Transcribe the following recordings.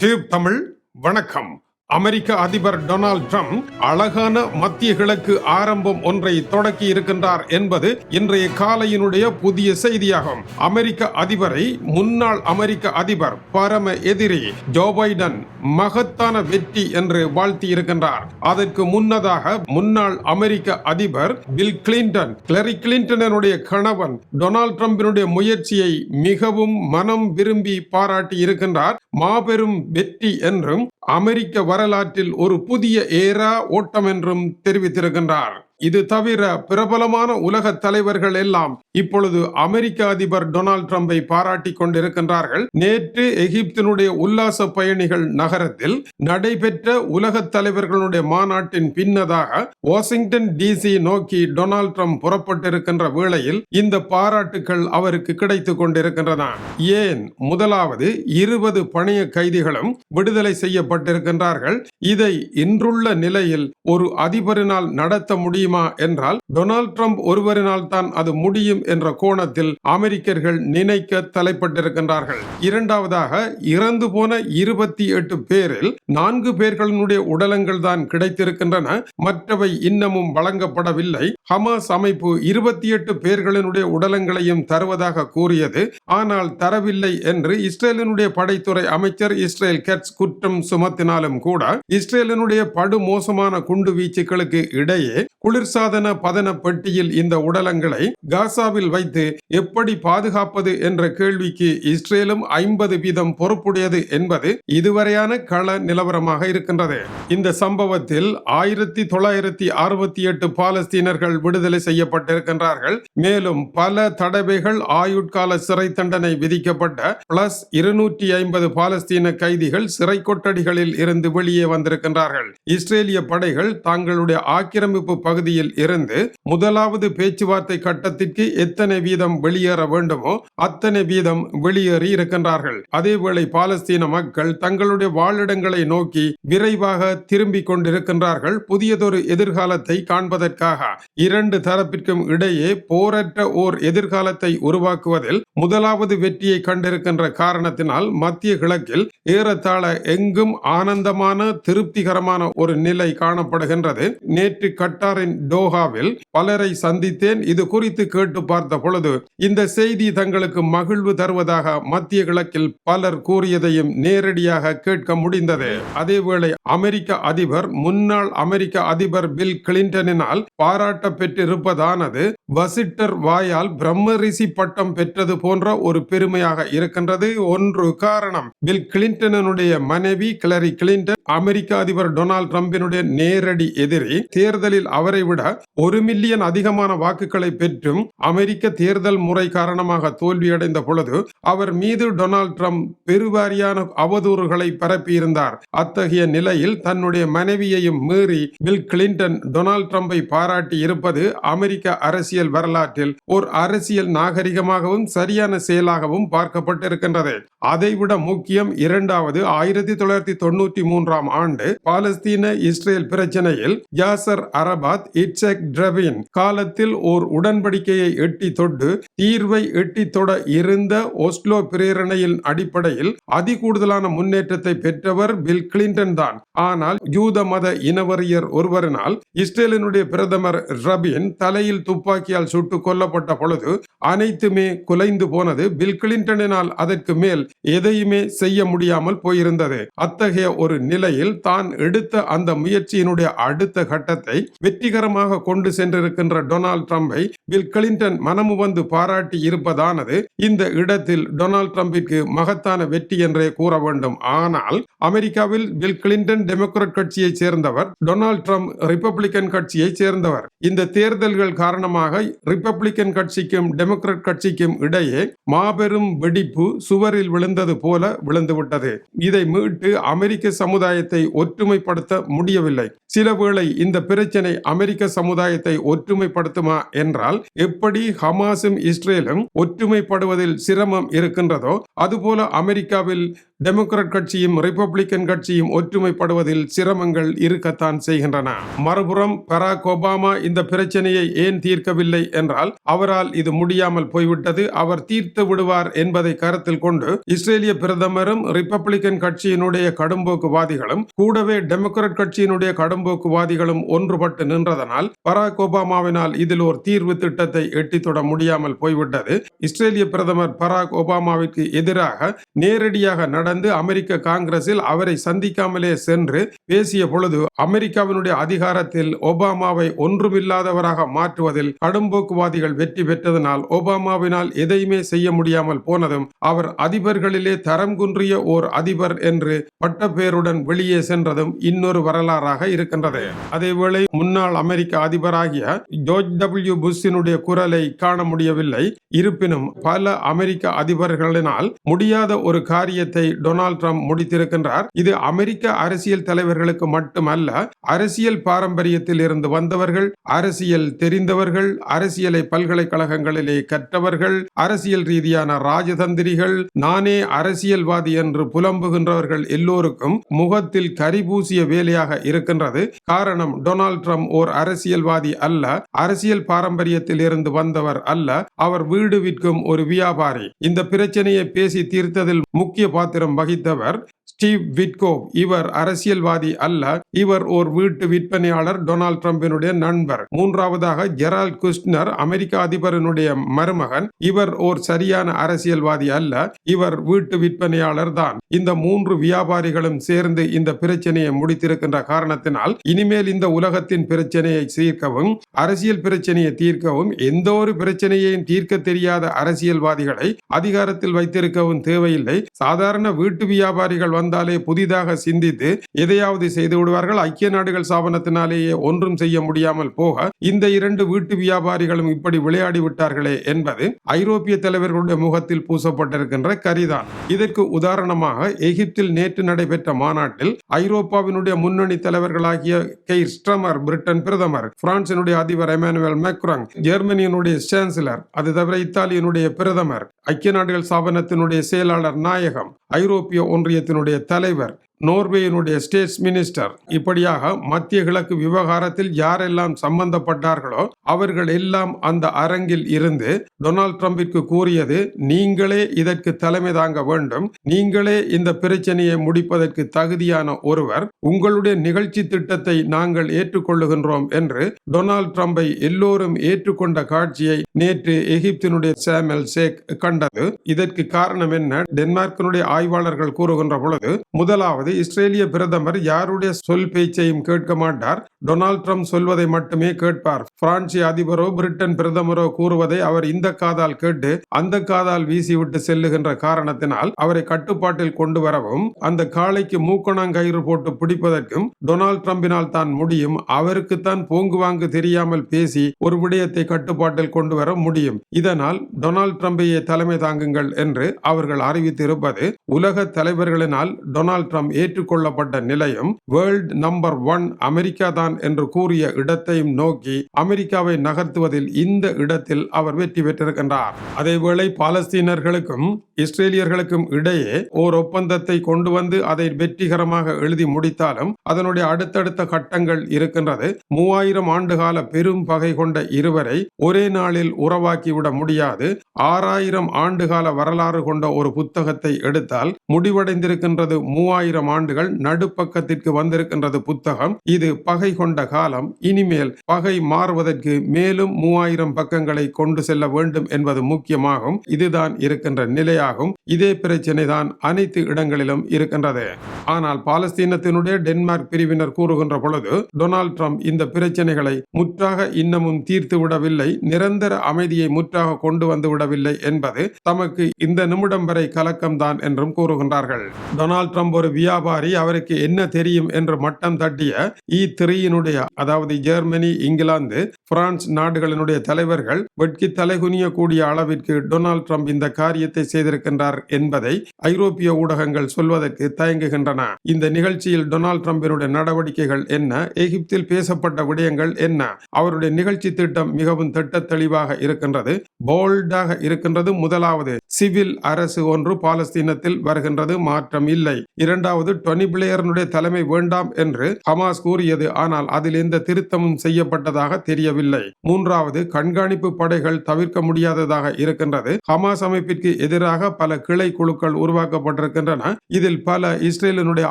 Tube Tamil வணக்கம். அமெரிக்க அதிபர் Donald Trump அழகான மத்திய கிழக்கு ஆரம்பம் ஒன்றை தொடக்கி இருக்கின்றார் என்பது இன்றைய காலையினுடைய புதிய செய்தியாகும். அமெரிக்க அதிபரை முன்னாள் அமெரிக்க அதிபர் பரம எதிரி ஜோ பைடன் மகத்தான வெற்றி என்று வாழ்த்தி இருக்கின்றார். அதற்கு முன்னதாக முன்னாள் அமெரிக்க அதிபர் பில் கிளின்டன் கிளரி கிளின்டனுடைய கணவன் டொனால்ட் ட்ரம்பினுடைய முயற்சியை மிகவும் மனம் விரும்பி பாராட்டி இருக்கின்றார். மாபெரும் வெற்றி என்றும் அமெரிக்க வரலாற்றில் ஒரு புதிய ஏரா ஓட்டம் என்றும் தெரிவித்திருக்கின்றார். இது தவிர பிரபலமான உலக தலைவர்கள் எல்லாம் இப்பொழுது அமெரிக்க அதிபர் டொனால்ட் ட்ரம்பை பாராட்டி கொண்டிருக்கின்றார்கள். நேற்று எகிப்தினுடைய உல்லாச பயணிகள் நகரத்தில் நடைபெற்ற உலக தலைவர்களுடைய மாநாட்டின் பின்னதாக வாஷிங்டன் டிசி நோக்கி டொனால்ட் ட்ரம்ப் புறப்பட்டிருக்கின்ற வேளையில் இந்த பாராட்டுகள் அவருக்கு கிடைத்துக் கொண்டிருக்கின்றன. ஏன்? முதலாவது இருபது பணிய கைதிகளும் விடுதலை செய்யப்பட்டிருக்கின்றார்கள். இதை இன்றுள்ள நிலையில் ஒரு அதிபரினால் நடத்த முடியும்? முடியுமா என்றால் டொனால்ட் ட்ரம்ப் ஒருவரினால் தான் அது முடியும் என்ற கோணத்தில் அமெரிக்கர்கள் நினைக்க தலைப்பட்டிருக்கின்றார்கள். இரண்டாவதாக இறந்து போன இருபத்தி எட்டு பேரில் நான்கு பேர்களினுடைய உடலங்கள் தான் கிடைத்திருக்கின்றன. மற்றவை இன்னமும் வழங்கப்படவில்லை. ஹமாஸ் அமைப்பு இருபத்தி எட்டு பேர்களினுடைய உடலங்களையும் தருவதாக கூறியது. ஆனால் தரவில்லை என்று இஸ்ரேலினுடைய படைத்துறை அமைச்சர் இஸ்ரேல் கெட்ஸ் குற்றம் சுமத்தினாலும் கூட இஸ்ரேலினுடைய படுமோசமான குண்டு வீச்சுகளுக்கு இடையே குளிர் குளிர்சாதன பதன பெட்டியில் இந்த உடலங்களை காசாவில் வைத்து எப்படி பாதுகாப்பது என்ற கேள்விக்கு இஸ்ரேலும் ஐம்பது வீதம் பொறுப்புடையது என்பது இதுவரையான கள நிலவரமாக இருக்கின்றது. இந்த சம்பவத்தில் ஆயிரத்தி தொள்ளாயிரத்தி அறுபத்தி எட்டு பாலஸ்தீனர்கள் விடுதலை செய்யப்பட்டிருக்கின்றார்கள். மேலும் பல தடவைகள் ஆயுட்கால சிறை தண்டனை விதிக்கப்பட்ட பிளஸ் இருநூற்றி ஐம்பது பாலஸ்தீன கைதிகள் சிறை கொட்டடிகளில் இருந்து வெளியே வந்திருக்கின்றார்கள். இஸ்ரேலிய படைகள் தங்களுடைய ஆக்கிரமிப்பு பகுதி பகுதியில் இருந்து முதலாவது பேச்சுவார்த்தை கட்டத்திற்கு எத்தனை வீதம் வெளியேற வேண்டுமோ அத்தனை வீதம் வெளியேறி இருக்கின்றார்கள். அதேவேளை பாலஸ்தீன மக்கள் தங்களுடைய வாழிடங்களை நோக்கி விரைவாக திரும்பிக் கொண்டிருக்கின்றார்கள். புதியதொரு எதிர்காலத்தை காண்பதற்காக இரண்டு தரப்பிற்கும் இடையே போரற்ற ஓர் எதிர்காலத்தை உருவாக்குவதில் முதலாவது வெற்றியை கண்டிருக்கின்ற காரணத்தினால் மத்திய கிழக்கில் ஏறத்தாழ எங்கும் ஆனந்தமான திருப்திகரமான ஒரு நிலை காணப்படுகின்றது. நேற்று கட்டாரின் டோஹாவில் பலரை சந்தித்தேன். இது குறித்து கேட்டு பார்த்த பொழுது இந்த செய்தி தங்களுக்கு மகிழ்வு தருவதாக மத்திய கிழக்கில் பலர் கூறியதையும் நேரடியாக கேட்க முடிந்தது. அதேவேளை அமெரிக்க அதிபர் முன்னாள் அமெரிக்க அதிபர் பில் கிளின்டனினால் பாராட்ட பெற்றிருப்பதானது வசிட்டர் வாயால் பிரம்மரிசி பட்டம் பெற்றது போன்ற ஒரு பெருமையாக இருக்கின்றது. ஒன்று காரணம் பில் கிளின்டனுடைய மனைவி கிளரி கிளின்டன் அமெரிக்க அதிபர் டொனால்டு டிரம்பினுடைய நேரடி எதிரி தேர்தலில் அவரை விட ஒரு மில்லியன் அதிகமான வாக்குகளை பெற்றும் அமெரிக்க தேர்தல் முறை காரணமாக தோல்வியடைந்த பொழுது அவர் மீது டொனால்ட் ட்ரம்ப் பெருவாரியான அவதூறுகளை பரப்பியிருந்தார். அத்தகைய நிலையில் தன்னுடைய மனைவியையும் மீறி பில் கிளின்டன் டொனால்ட் ட்ரம்பை பாராட்டி இருப்பது அமெரிக்க அரசியல் வரலாற்றில் ஒரு அரசியல் நாகரிகமாகவும் சரியான செயலாகவும் பார்க்கப்பட்டிருக்கின்றது. அதைவிட முக்கியம் இரண்டாவது ஆயிரத்தி தொள்ளாயிரத்தி தொண்ணூற்றி மூன்றாம் ஆண்டு பாலஸ்தீன இஸ்ரேல் பிரச்சனையில் யாசர் அரபாத் இட்செக் டிரபின் காலத்தில் ஓர் உடன்படிக்கையை எட்டி தொட்டு தீர்வை எட்டித்தொட தொட இருந்த ஒஸ்லோ பிரேரணையின் அடிப்படையில் அதிகூடுதலான முன்னேற்றத்தை பெற்றவர் பில் கிளின்டன் தான். ஆனால் யூத மத இனவரியர் ஒருவரினால் இஸ்ரேலினுடைய பிரதமர் ரபின் தலையில் துப்பாக்கியால் சுட்டு கொல்லப்பட்ட பொழுது அனைத்துமே குலைந்து போனது பில் கிளின்டனினால். அதற்கு மேல் எதையுமே செய்ய முடியாமல் போயிருந்தது. அத்தகைய ஒரு நிலையில் தான் எடுத்த அந்த முயற்சியினுடைய அடுத்த கட்டத்தை வெற்றிகரமாக கொண்டு சென்றிருக்கின்ற டொனால்ட் ட்ரம்பை பில் கிளின்டன் மனமு வந்து பாராட்டி இருப்பதானது இந்த இடத்தில் டொனால்ட் ட்ரம்பிற்கு மகத்தான வெற்றி என்றே கூற வேண்டும். ஆனால் அமெரிக்காவில் பில் கிளின்டன் டெமோக்ராட் கட்சியைச் சேர்ந்தவர் டொனால்ட் ட்ரம்ப் ரிப்பப்ளிக்கன் கட்சியைச் சேர்ந்தவர். இந்த தேர்தல்கள் காரணமாக ரிப்பப்ளிக்கன் கட்சிக்கும் டெமோக்ராட் கட்சிக்கும் இடையே மாபெரும் வெடிப்பு சுவரில் விழுந்தது போல விழுந்துவிட்டது. இதை மீட்டு அமெரிக்க சமுதாயத்தை ஒற்றுமைப்படுத்த முடியவில்லை. சில வேளை இந்த பிரச்சனை அமெரிக்க சமுதாயத்தை ஒற்றுமைப்படுத்துமா என்றால் எப்படி ஹமாஸும் இஸ்ரேலும் ஒற்றுமைப்படுவதில் சிரமம் இருக்கின்றதோ அதுபோல அமெரிக்காவில் டெமோக்ராட் கட்சியும் ரிப்பப்ளிக்கன் கட்சியும் ஒற்றுமைப்படுவதில் சிரமங்கள் இருக்கத்தான் செய்கின்றன. மறுபுறம் பராக் ஒபாமா இந்த பிரச்சனையை ஏன் தீர்க்கவில்லை என்றால் அவரால் இது முடியாமல் போய்விட்டது. அவர் தீர்த்து விடுவார் என்பதை கருத்தில் கொண்டு இஸ்ரேலிய பிரதமரும் ரிப்பப்ளிக்கன் கட்சியினுடைய கடும்போக்குவாதிகளும் கூடவே டெமோக்ராட் கட்சியினுடைய கடும்போக்குவாதிகளும் ஒன்றுபட்டு நின்றதனால் பராக் ஒபாமாவினால் இதில் ஒரு தீர்வு திட்டத்தை எட்டித்தொட முடியாமல் போய்விட்டது. இஸ்ரேலிய பிரதமர் பராக் ஒபாமாவிற்கு எதிராக நேரடியாக நட நடந்து அமெரிக்க காங்கிரஸில் அவரை சந்திக்காமலே சென்று பேசிய பொழுது அமெரிக்காவினுடைய அதிகாரத்தில் ஒபாமாவை ஒன்றுமில்லாதவராக மாற்றுவதில் கடும்போக்குவாதிகள் வெற்றி பெற்றதனால் ஒபாமாவினால் எதையுமே செய்ய முடியாமல் போனதும் அவர் அதிபர்களிலே தரம் குன்றிய ஓர் அதிபர் என்று பட்டப்பேருடன் வெளியே சென்றதும் இன்னொரு வரலாறாக இருக்கின்றது. அதேவேளை முன்னாள் அமெரிக்க அதிபராகிய ஜோர்ஜ் டபிள்யூ புஷ்ஷினுடைய குரலை காண முடியவில்லை. இருப்பினும் பல அமெரிக்க அதிபர்களினால் முடியாத ஒரு காரியத்தை டொனால்ட் ட்ரம்ப் முடித்திருக்கின்றார். இது அமெரிக்க அரசியல் தலைவர்களுக்கு மட்டுமல்ல அரசியல் பாரம்பரியத்தில் இருந்து வந்தவர்கள் அரசியல் தெரிந்தவர்கள் அரசியலை பல்கலைக்கழகங்களிலே கற்றவர்கள் அரசியல் ரீதியான ராஜதந்திரிகள் நானே அரசியல்வாதி என்று புலம்புகின்றவர்கள் எல்லோருக்கும் முகத்தில் கரிபூசிய வேலையாக இருக்கின்றது. காரணம் டொனால்ட் ட்ரம்ப் ஓர் அரசியல்வாதி அல்ல அரசியல் பாரம்பரியத்தில் இருந்து வந்தவர் அல்ல அவர் வீடு விற்கும் ஒரு வியாபாரி. இந்த பிரச்சனையை பேசி தீர்த்ததில் முக்கிய பாத்திரம் സംവഹിച്ചവർ ஸ்டீவ் விட்கோவ் இவர் அரசியல்வாதி அல்ல. இவர் ஓர் வீட்டு விற்பனையாளர் டொனால்ட் ட்ரம்பினுடைய நண்பர். மூன்றாவதாக ஜெரால்ட் குஸ்னர் அமெரிக்க அதிபரனுடைய மருமகன். இவர் ஓர் சரியான அரசியல்வாதி அல்ல. இவர் வீட்டு விற்பனையாளர் தான். இந்த மூன்று வியாபாரிகளும் சேர்ந்து இந்த பிரச்சனையை முடித்திருக்கின்ற காரணத்தினால் இனிமேல் இந்த உலகத்தின் பிரச்சனையை தீர்க்கவும் அரசியல் பிரச்சனையை தீர்க்கவும் எந்த ஒரு பிரச்சனையையும் தீர்க்க தெரியாத அரசியல்வாதிகளை அதிகாரத்தில் வைத்திருக்கவும் தேவையில்லை. சாதாரண வீட்டு வியாபாரிகள் வந்து வந்தாலே புதிதாக சிந்தித்து எதையாவது செய்து விடுவார்கள். ஐக்கிய நாடுகள் ஸ்தாபனத்தினாலேயே ஒன்றும் செய்ய முடியாமல் போக இந்த இரண்டு வீட்டு வியாபாரிகளும் இப்படி விளையாடி விட்டார்களே என்பது ஐரோப்பிய தலைவர்களுடைய முகத்தில் பூசப்பட்டிருக்கின்ற கரிதான். இதற்கு உதாரணமாக எகிப்தில் நேற்று நடைபெற்ற மாநாட்டில் ஐரோப்பாவினுடைய முன்னணி தலைவர்களாகிய கெய் ஸ்ட்ரமர் பிரிட்டன் பிரதமர் பிரான்சினுடைய அதிபர் எமானுவேல் மேக்ராங் ஜெர்மனியினுடைய சான்சலர் அது தவிர இத்தாலியினுடைய பிரதமர் ஐக்கிய நாடுகள் ஸ்தாபனத்தினுடைய செயலாளர் நாயகம் ஐரோப்பிய ஒன்றியத்தினுடைய தலைவர். நோர்வேயினுடைய ஸ்டேட்ஸ் மினிஸ்டர். இப்படியாக மத்திய கிழக்கு விவகாரத்தில் யாரெல்லாம் சம்பந்தப்பட்டார்களோ அவர்கள் எல்லாம் அந்த அரங்கில் இருந்து டொனால்ட் ட்ரம்பிற்கு கூறியது நீங்களே இதற்கு தலைமை தாங்க வேண்டும். நீங்களே இந்த பிரச்சனையை முடிப்பதற்கு தகுதியான ஒருவர். உங்களுடைய நிகழ்ச்சி திட்டத்தை நாங்கள் ஏற்றுக்கொள்ளுகின்றோம் என்று டொனால்ட் ட்ரம்பை எல்லோரும் ஏற்றுக்கொண்ட காட்சியை நேற்று எகிப்தினுடைய சாமல் சேக் கண்டது. இதற்கு காரணம் என்ன? டென்மார்க்கினுடைய ஆய்வாளர்கள் கூறுகின்ற பொழுது முதலாவது அதாவது இஸ்ரேலிய பிரதமர் யாருடைய சொல் பேச்சையும் கேட்க மாட்டார். டொனால்ட் ட்ரம்ப் சொல்வதை மட்டுமே கேட்பார். பிரான்சிய அதிபரோ பிரிட்டன் பிரதமரோ கூறுவதை அவர் இந்த காதால் கேட்டு அந்த காதால் வீசிவிட்டு செல்லுகின்ற காரணத்தினால் அவரை கட்டுப்பாட்டில் கொண்டு வரவும் அந்த காளைக்கு மூக்கணாங்கயிறு போட்டு பிடிப்பதற்கும் டொனால்ட் ட்ரம்பினால் தான் முடியும். அவருக்குத்தான் போங்குவாங்கு தெரியாமல் பேசி ஒரு விடயத்தை கட்டுப்பாட்டில் கொண்டு வர முடியும். இதனால் டொனால்ட் ட்ரம்பையே தலைமை தாங்குங்கள் என்று அவர்கள் அறிவித்திருப்பது உலக தலைவர்களினால் டொனால்ட் ட்ரம்ப் ஏற்றுக்கொள்ளப்பட்ட நிலையும் வேர்ல்ட் நம்பர் ஒன் அமெரிக்கா தான் என்று கூறிய இடத்தையும் நோக்கி அமெரிக்காவை நகர்த்துவதில் இந்த இடத்தில் அவர் வெற்றி பெற்றிருக்கின்றார். அதேவேளை பாலஸ்தீனர்களுக்கும் இஸ்ரேலியர்களுக்கும் இடையே ஓர் ஒப்பந்தத்தை கொண்டு வந்து அதை வெற்றிகரமாக எழுதி முடித்தாலும் அதனுடைய அடுத்தடுத்த கட்டங்கள் இருக்கின்றது. மூவாயிரம் ஆண்டுகால பெரும் பகை கொண்ட இருவரை ஒரே நாளில் உறவாக்கிவிட முடியாது. ஆறாயிரம் ஆண்டுகால வரலாறு கொண்ட ஒரு புத்தகத்தை எடுத்தால் முடிவடைந்திருக்கின்றது மூவாயிரம் ஆண்டுகள் நடுப்பக்கத்திற்கு வந்திருக்கின்றது புத்தகம். இது பகை கொண்ட காலம். இனிமேல் பகை மாறுவதற்கு மேலும் மூவாயிரம் பக்கங்களை கொண்டு செல்ல வேண்டும் என்பது முக்கியமாகும். இதுதான் இருக்கின்ற நிலையாகும். இதே பிரச்சனை தான் அனைத்து இடங்களிலும் இருக்கின்றது. ஆனால் பாலஸ்தீனத்தினுடைய டென்மார்க் பிரிவினர் கூறுகின்ற பொழுது டொனால்ட் ட்ரம்ப் இந்த பிரச்சனைகளை முற்றாக இன்னமும் தீர்த்து விடவில்லை நிரந்தர அமைதியை முற்றாக கொண்டு வந்து விடவில்லை என்பது தமக்கு இந்த நிமிடம் வரை கலக்கம்தான் என்றும் கூறுகின்றார்கள். டொனால்ட் ட்ரம்ப் ஒரு வியா வியாபாரி அவருக்கு என்ன தெரியும் என்று மட்டம் தட்டிய இ த்ரீயினுடைய அதாவது ஜெர்மனி இங்கிலாந்து பிரான்ஸ் நாடுகளினுடைய தலைவர்கள் வெட்கி தலைகுனியக்கூடிய அளவிற்கு டொனால்ட் ட்ரம்ப் இந்த காரியத்தை செய்திருக்கின்றார் என்பதை ஐரோப்பிய ஊடகங்கள் சொல்வதற்கு தயங்குகின்றன. இந்த நிகழ்ச்சியில் டொனால்ட் ட்ரம்பினுடைய நடவடிக்கைகள் என்ன? எகிப்தில் பேசப்பட்ட விடயங்கள் என்ன? அவருடைய நிகழ்ச்சி திட்டம் மிகவும் திட்ட தெளிவாக இருக்கின்றது போல்டாக இருக்கின்றது. முதலாவது சிவில் அரசு ஒன்று பாலஸ்தீனத்தில் வருகின்றது மாற்றம் இல்லை. இரண்டாவது டொனி பிளேயர்னுடைய தலைமை வேண்டாம் என்று ஹமாஸ் கூறியது. ஆனால் அதில் எந்த திருத்தமும் செய்யப்பட்டதாக தெரியவில்லை. மூன்றாவது கண்காணிப்பு படைகள் தவிர்க்க முடியாததாக இருக்கின்றது. ஹமாஸ் அமைப்பிற்கு எதிராக பல கிளை குழுக்கள் உருவாக்கப்பட்டிருக்கின்றன. இதில் பல இஸ்ரேலினுடைய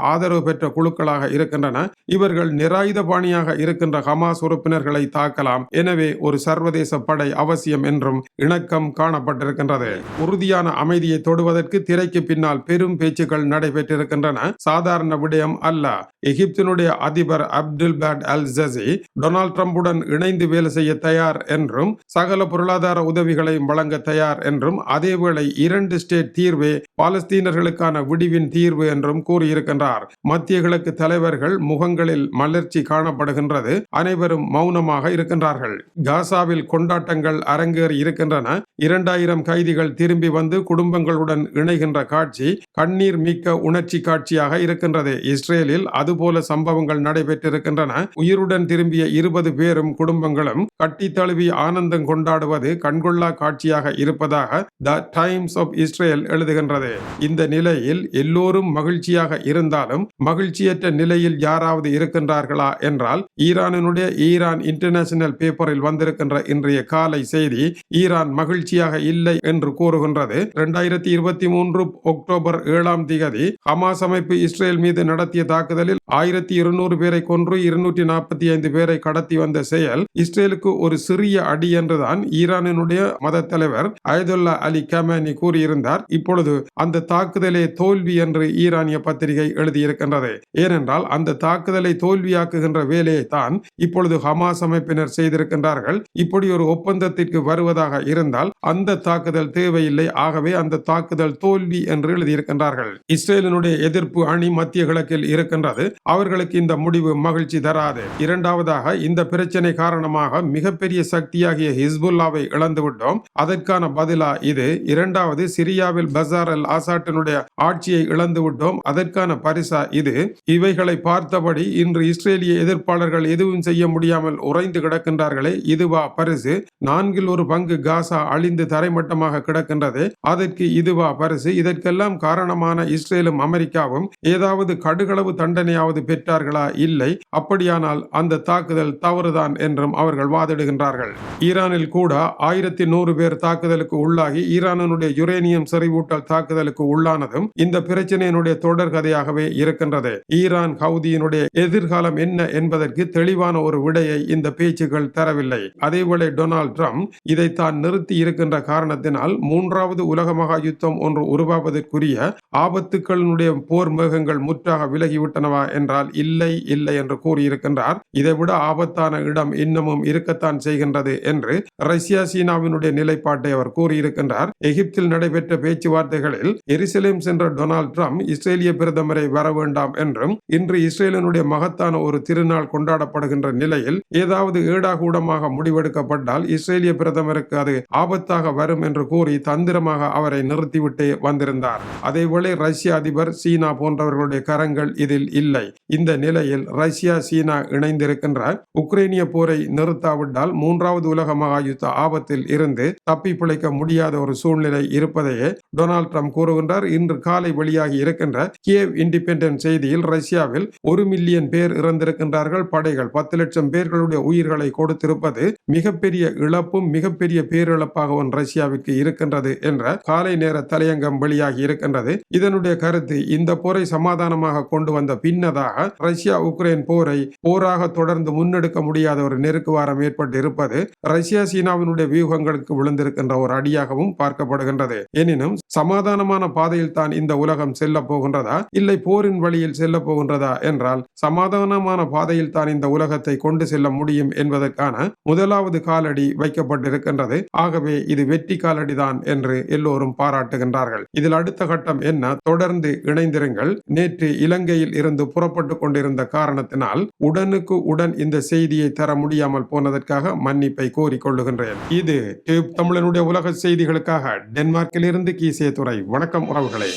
ஆதரவு பெற்ற குழுக்களாக இருக்கின்றன. இவர்கள் நிராயுத பாணியாக இருக்கின்ற ஹமாஸ் உறுப்பினர்களை தாக்கலாம். எனவே ஒரு சர்வதேச படை அவசியம் என்றும் இணக்கம் காணப்பட்டிருக்கின்றது. உறுதியான அமைதியை தொடுவதற்கு திரைக்கு பின்னால் பெரும் பேச்சுக்கள் நடைபெற்றிருக்கின்றன. சாதாரண விடயம் அல்ல. எகிப்தினுடைய அதிபர் Abdul Fattah al Sisi Donald ட்ரம்புடன் இணைந்து வேலை செய்ய தயார் என்றும் சகல பொருளாதார உதவிகளையும் வழங்க தயார் என்றும் அதேவேளை இரண்டு ஸ்டேட் தீர்வே பாலஸ்தீனர்களுக்கான விடிவின் தீர்வு என்றும் கூறியிருக்கின்றார். மத்திய கிழக்கு தலைவர்கள் முகங்களில் மலர்ச்சி காணப்படுகின்றது. அனைவரும் மௌனமாக இருக்கின்றார்கள். காசாவில் கொண்டாட்டங்கள் அரங்கேறி இருக்கின்றன. இரண்டாயிரம் கைதிகள் திரும்பி வந்து குடும்பங்களுடன் இணைகின்ற காட்சி கண்ணீர் மிக்க உணர்ச்சி காட்சியாக இருக்கின்றது. இஸ்ரேலில் அதுபோல சம்பவங்கள் நடைபெற்றிருக்கின்றன. உயிருடன் திரும்பிய இருபது பேரும் குடும்பங்களும் கட்டி தழுவி ஆனந்தம் கொண்டாடுவது கண்கொள்ளா காட்சியாக இருப்பதாக த டைம்ஸ் ஆஃப் இஸ்ரேல் எழுதுகின்றது. இந்த நிலையில் எல்லோரும் மகிழ்ச்சியாக இருந்தாலும் மகிழ்ச்சியற்ற நிலையில் யாராவது இருக்கின்றார்களா என்றால் ஈரானினுடைய ஈரான் இன்டர்நேஷனல் பேப்பரில் வந்திருக்கின்ற இன்றைய காலை செய்தி ஈரான் மகிழ்ச்சியாக இல்லை என்று கூறுகின்றது. இரண்டாயிரத்தி இருபத்தி மூன்று அக்டோபர் ஏழாம் திகதி ஹமாஸ் அமைப்பு இஸ்ரேல் மீது நடத்திய தாக்குதலில் ஆயிரத்தி இருநூறு பேரை கொன்று இருநூற்றி நாற்பத்தி ஐந்து பேரை கடத்தி வந்த செயல் இஸ்ரேலுக்கு ஒரு சிறிய அடி என்றுதான் ஈரானினுடைய மத தலைவர் அயதுல்லா அலி கமேனி கூறியிருந்தார். இப்பொழுது அந்த தாக்குதலே தோல்வி என்று ஈரானிய பத்திரிகை எழுதியிருக்கின்றது. ஏனென்றால் அந்த தாக்குதலை தோல்வியாக்குகின்ற வேலையை தான் இப்பொழுது ஹமாஸ் அமைப்பினர் செய்திருக்கின்றார்கள். இப்படி ஒரு ஒப்பந்தத்திற்கு வருவதாக இருந்தால் அந்த தாக்குதல் தேவையில்லை. ஆகவே அந்த தாக்குதல் தோல்வி என்று எழுதியிருக்கின்றார்கள். இஸ்ரேலினுடைய எதிர்ப்பு அணி மத்திய கிழக்கில் இருக்கின்றது. அவர்களுக்கு இந்த முடிவு மகிழ்ச்சி தராது. இரண்டாவதாக இந்த பிரச்சனை காரணமாக மிகப்பெரிய சக்தியாகிய ஹிஸ்புல்லாவை இழந்துவிட்டோம். அதற்கான பதிலா இது. இரண்டாவது சிரியாவில் பசார் அல் ஆசாட்டினுடைய ஆட்சியை இழந்துவிட்டோம். அதற்கான பரிசா இது. இவைகளை பார்த்தபடி இன்று இஸ்ரேலிய எதிர்ப்பாளர்கள் எதுவும் செய்ய முடியாமல் உறைந்து கிடக்கின்றார்களே. இதுவா பரிசு. நான்கில் ஒரு பங்கு காசா அழிந்து தரைமட்டமாக கிடக்கின்றது. அதற்கு இதுவா பரிசு? இதற்கெல்லாம் காரணமான இஸ்ரேலும் அமெரிக்காவும் ஏதாவது கடுகளவு தண்டனையாவது பெற்றார்களா? இல்லை. அப்படியானால் அந்த தாக்குதல் தவறுதான் என்றும் அவர்கள் வாதிடுகின்றார்கள். ஈரானில் கூட ஆயிரத்தி நூறு பேர் தாக்குதலுக்கு உள்ளாகி ஈரானினுடைய யுரேனியம் செறிவூட்டல் தாக்குதலுக்கு உள்ளானதும் இந்த பிரச்சனையினுடைய தொடர் கதையாகவே இருக்கின்றது. ஈரான் ஹவுதியினுடைய எதிர்காலம் என்ன என்பதற்கு தெளிவான ஒரு விடையை இந்த பேச்சுக்கள் தரவில்லை. அதேபோல டொனால்ட் ட்ரம்ப் இதை தான் நிறுத்தி இருக்கின்ற காரணத்தினால் மூன்றாவது உலக மகா யுத்தம் ஒன்று உருவாவதற்குரிய ஆபத்துக்களினுடைய போர் மேகங்கள் முற்றாக விலகிவிட்டனவா என்றால் இல்லை இல்லை என்று கூறியிருக்கின்றார். இதைவிட ஆபத்தான இடம் இன்னமும் இருக்கத்தான் செய்கின்றது என்று ரஷ்யா சீனாவினுடைய நிலைப்பாட்டை அவர் கூறியிருக்கின்றார். எகிப்தில் நடைபெற்ற பேச்சுவார்த்தைகளில் எருசலேம் சென்ற டொனால்ட் ட்ரம்ப் இஸ்ரேலிய பிரதமரை வர வேண்டாம் என்றும் இன்று இஸ்ரேலினுடைய மகத்தான ஒரு திருநாள் கொண்டாடப்படுகின்ற நிலையில் ஏதாவது ஏடாகூடமாக முடிவெடுக்கப்பட்டால் இஸ்ரேலிய பிரதமருக்கு அது ஆபத்தாக வரும் என்று கூறி தந்திரமாக அவரை நிறுத்திவிட்டு வந்திருந்தார். அதேவேளை ரஷ்ய அதிபர் சீனா போன்றவர்களுடைய கரங்கள் இதில் இல்லை. இந்த நிலையில் ரஷ்யா சீனா இணைந்திருக்கின்ற உக்ரைனிய போரை நிறுத்தாவிட்டால் மூன்றாவது உலக மகாயுத்த ஆபத்தில் இருந்து தப்பி பிழைக்க முடியாத ஒரு சூழ்நிலை இருப்பதையே டொனால்ட் ட்ரம்ப் கூறுகின்றார். இன்று காலை வெளியாகி இருக்கின்ற கியேவ் இண்டிபெண்டன்ட் செய்தியில் ரஷ்யாவில் ஒரு மில்லியன் பேர் இறந்திருக்கின்றார்கள். படைகள் பத்து லட்சம் பேர்களுடைய உயிர்களை கொடுத்திருப்பது மிகப்பெரிய இழப்பும் மிகப்பெரிய பேரிழப்பாகவும் ரஷ்யாவிற்கு இருக்கின்றது என்ற காலை நேர தலையங்கம் வெளியாகி இருக்கின்றது. இதனுடைய கருத்து இந்த போரை சமாதானமாக கொண்டு வந்த பின்னதாக ரஷ்யா உக்ரைன் போரை போராக தொடர்ந்து முன்னெடுக்க முடியாத ஒரு நெருக்குவாரம் ஏற்பட்டு இருப்பது ரஷ்யா சீனாவினுடைய வியூகங்களுக்கு விழுந்திருக்கின்ற ஒரு அடியாகவும் பார்க்கப்படுகின்றது. எனினும் சமாதானமான பாதையில் தான் இந்த உலகம் செல்ல போகின்றதா? இல்லை போரின் வழியில் செல்ல போகின்றதா என்றால் சமாதானமான பாதையில் தான் இந்த உலகத்தை கொண்டு செல்ல முடியும் என்பதற்கான முதலாவது காலடி வைக்கப்பட்டிருக்கின்றது. ஆகவே இது வெற்றி காலடிதான் என்று எல்லோரும் பாராட்டுகின்றார்கள். இதில் அடுத்த கட்டம் என்ன? தொடர்ந்து இணைந்திருங்கள். நேற்று இலங்கையில் இருந்து புறப்பட்டு கொண்டிருந்த காரணத்தினால் உடனுக்கு உடன் இந்த செய்தியை தர முடியாமல் போனதற்காக மன்னிப்பை கோரிக்கொள்ளுகின்றேன் இது டியூப் தமிழனுடைய உலக செய்திகளுக்காக. டென்மார்க்கில் இருந்து கீசிய துறை வணக்கம் உறவுகளே.